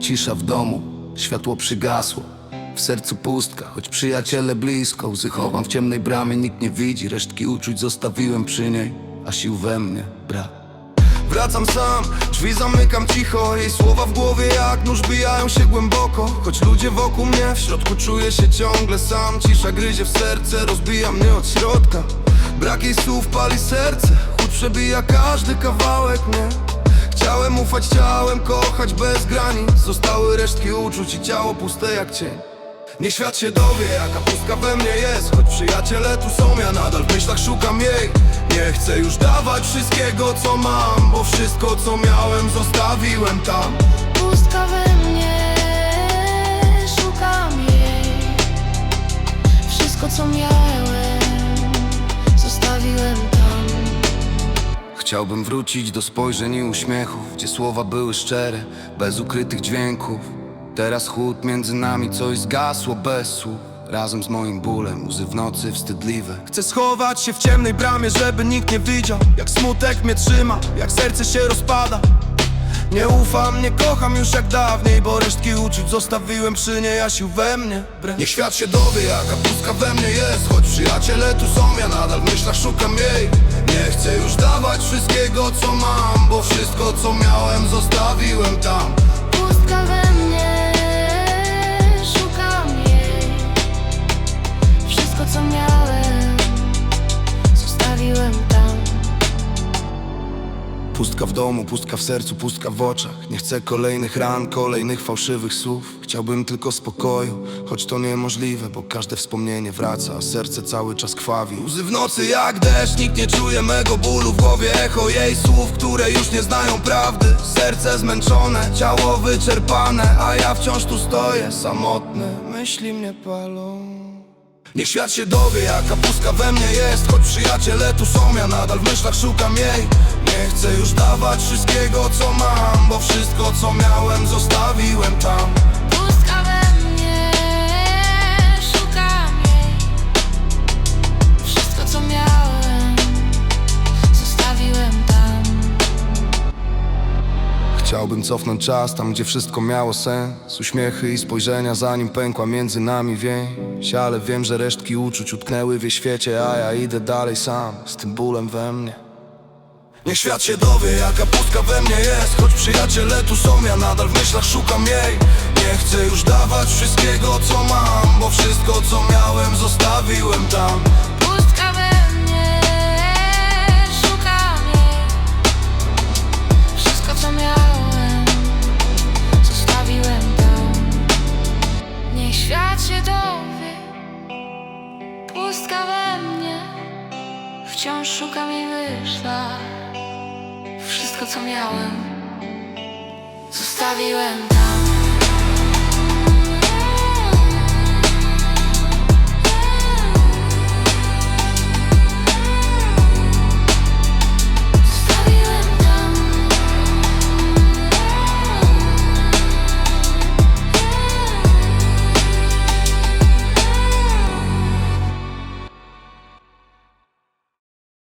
Cisza w domu, światło przygasło W sercu pustka, choć przyjaciele blisko Łzy chowam w ciemnej bramie, nikt nie widzi Resztki uczuć zostawiłem przy niej A sił we mnie brak. Wracam sam, drzwi zamykam cicho Jej słowa w głowie jak nóż bijają się głęboko. Choć ludzie wokół mnie, w środku czuję się ciągle sam Cisza gryzie w serce, rozbija mnie od środka. Brak jej słów pali serce Chłód przebija każdy kawałek mnie. Chciałem ufać, chciałem kochać bez granic. Zostały resztki uczuć i ciało puste jak cień Niech świat się dowie, jaka pustka we mnie jest. Choć przyjaciele tu są, ja nadal w myślach szukam jej. Nie chcę już dawać wszystkiego co mam Bo wszystko co miałem zostawiłem tam. Pustka we mnie, szukam jej. Wszystko co miałem, zostawiłem tam. Chciałbym wrócić do spojrzeń i uśmiechów Gdzie słowa były szczere, bez ukrytych dźwięków Teraz chłód między nami, coś zgasło bez słów. Razem z moim bólem, łzy w nocy wstydliwe. Chcę schować się w ciemnej bramie, żeby nikt nie widział. Jak smutek mnie trzyma, jak serce się rozpada. Nie ufam, nie kocham już jak dawniej Bo resztki uczuć zostawiłem przy niej, a sił we mnie. Brak. Niech świat się dowie, jaka pustka we mnie jest. Choć przyjaciele tu są, ja nadal w myślach szukam jej. Nie chcę już dawać wszystkiego co mam Bo wszystko co miałem zostawiłem tam Pustka w domu, pustka w sercu, pustka w oczach. Nie chcę kolejnych ran, kolejnych fałszywych słów. Chciałbym tylko spokoju, choć to niemożliwe Bo każde wspomnienie wraca, a serce cały czas krwawi. Łzy w nocy jak deszcz, nikt nie czuje mego bólu W głowie. Echo jej słów, które już nie znają prawdy. Serce zmęczone, ciało wyczerpane A ja wciąż tu stoję, samotny. Myśli mnie palą Niech świat się dowie, jaka pustka we mnie jest. Choć przyjaciele tu są, ja nadal w myślach szukam jej. Nie chcę już dawać wszystkiego co mam Bo wszystko co miałem zostawiłem tam Chciałbym cofnąć czas tam, gdzie wszystko miało sens. Uśmiechy i spojrzenia, zanim pękła między nami więź. Ale wiem, że resztki uczuć utknęły w świecie A ja idę dalej sam, z tym bólem we mnie. Niech świat się dowie, jaka pustka we mnie jest. Choć przyjaciele tu są, ja nadal w myślach szukam jej. Nie chcę już dawać wszystkiego, co mam Bo wszystko, co miałem, zostawiłem tam Wciąż szukam jej w myślach Wszystko co miałem, zostawiłem tam